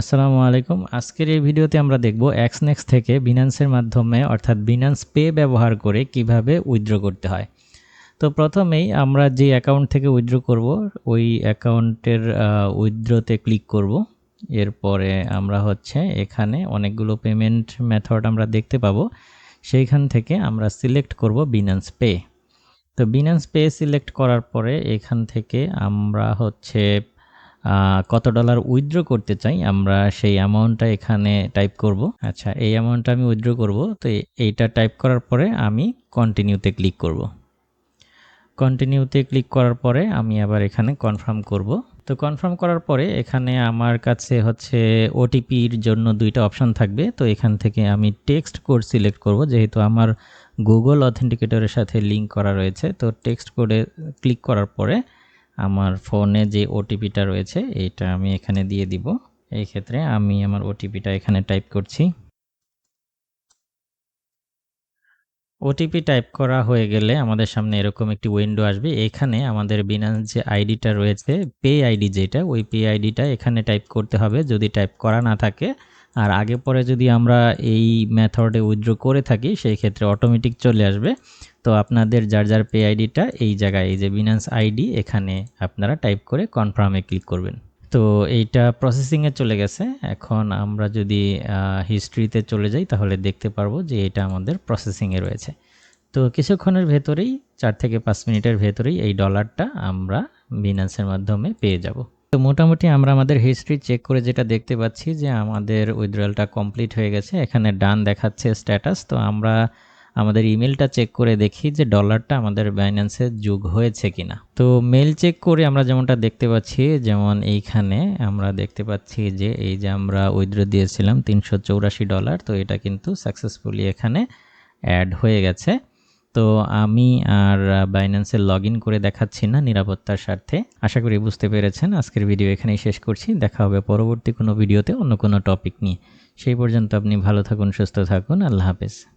আসসালামু আলাইকুম। আজকের এই ভিডিওতে আমরা দেখব এক্সনেক্স থেকে বিনান্সের মাধ্যমে, অর্থাৎ বিনান্স পে ব্যবহার করে কীভাবে উইথড্র করতে হয়। তো প্রথমেই আমরা যে অ্যাকাউন্ট থেকে উইথড্র করব, ওই অ্যাকাউন্টের উইথড্রতে ক্লিক করব। এরপরে আমরা হচ্ছে এখানে অনেকগুলো পেমেন্ট মেথড আমরা দেখতে পাবো। সেইখান থেকে আমরা সিলেক্ট করব বিনান্স পে তো বিনান্স পে সিলেক্ট করার পরে এখান থেকে আমরা হচ্ছে কত ডলার উইথড্র করতে চাই, আমরা সেই অ্যামাউন্টটা এখানে টাইপ করব। আচ্ছা এই অ্যামাউন্টটা আমি উইথড্র করব, তো এইটা টাইপ করার পরে আমি কন্টিনিউতে ক্লিক করব। কন্টিনিউতে ক্লিক করার পরে আমি আবার এখানে কনফার্ম করব। তো কনফার্ম করার পরে এখানে আমার কাছে হচ্ছে ওটিপির জন্য দুইটা অপশান থাকবে, তো এখান থেকে আমি টেক্সট কোড সিলেক্ট করব, যেহেতু আমার গুগল অথেন্টিকেটরের সাথে লিঙ্ক করা রয়েছে, তো টেক্সট কোডে ক্লিক করার পরে আমার ফোনে যে ওটিপিটা রয়েছে, এইটা আমি এখানে দিয়ে দিব। এই ক্ষেত্রে আমি আমার ওটিপিটা এখানে টাইপ করছি। ওটিপি টাইপ করা হয়ে গেলে আমাদের সামনে এরকম একটি উইন্ডো আসবে। এখানে আমাদের বিনান্স যে আইডিটা রয়েছে পে আইডি যেটা, ওই পে আইডিটা এখানে টাইপ করতে হবে যদি টাইপ করা না থাকে। আর আগে পরে যদি আমরা এই মেথডে উইথড্র করে থাকি, সেই ক্ষেত্রে অটোমেটিক চলে আসবে। তো আপনাদের যার যার পে আইডিটা এই জায়গায়, এই যে বিনান্স আইডি এখানে আপনারা টাইপ করে কনফার্মে ক্লিক করবেন। তো এইটা প্রসেসিংয়ে চলে গেছে। এখন আমরা যদি হিস্ট্রিতে চলে যাই, তাহলে দেখতে পারব যে এটা আমাদের প্রসেসিংয়ে রয়েছে। তো কিছুক্ষণের ভেতরেই, চার থেকে পাঁচ মিনিটের ভেতরেই এই ডলারটা আমরা বিনান্সের মাধ্যমে পেয়ে যাব। তো মোটামুটি আমরা আমাদের হিস্ট্রি চেক করে যেটা দেখতে পাচ্ছি যে আমাদের উইথড্রয়ালটা কমপ্লিট হয়ে গেছে। এখানে ডান দেখাচ্ছে স্ট্যাটাস তো আমরা আমাদের ইমেলটা চেক করে দেখি যে ডলারটা আমাদের বাইন্যান্সে যোগ হয়েছে কিনা। তো মেল চেক করে আমরা যেমনটা দেখতে পাচ্ছি, যেমন এইখানে আমরা দেখতে পাচ্ছি যে এই যে আমরা উইথড্র দিয়েছিলাম তিনশো চৌরাশি ডলার তো এটা কিন্তু সাকসেসফুলি এখানে অ্যাড হয়ে গেছে। তো আমি আর বাইন্যান্সে লগ করে দেখাচ্ছি না নিরাপত্তার স্বার্থে। আশা করি বুঝতে পেরেছেন। আজকের ভিডিও এখানেই শেষ করছি। দেখা হবে পরবর্তী কোনো ভিডিওতে অন্য কোনো টপিক নিয়ে। সেই পর্যন্ত আপনি ভালো থাকুন, সুস্থ থাকুন। আল্লাহ হাফেজ।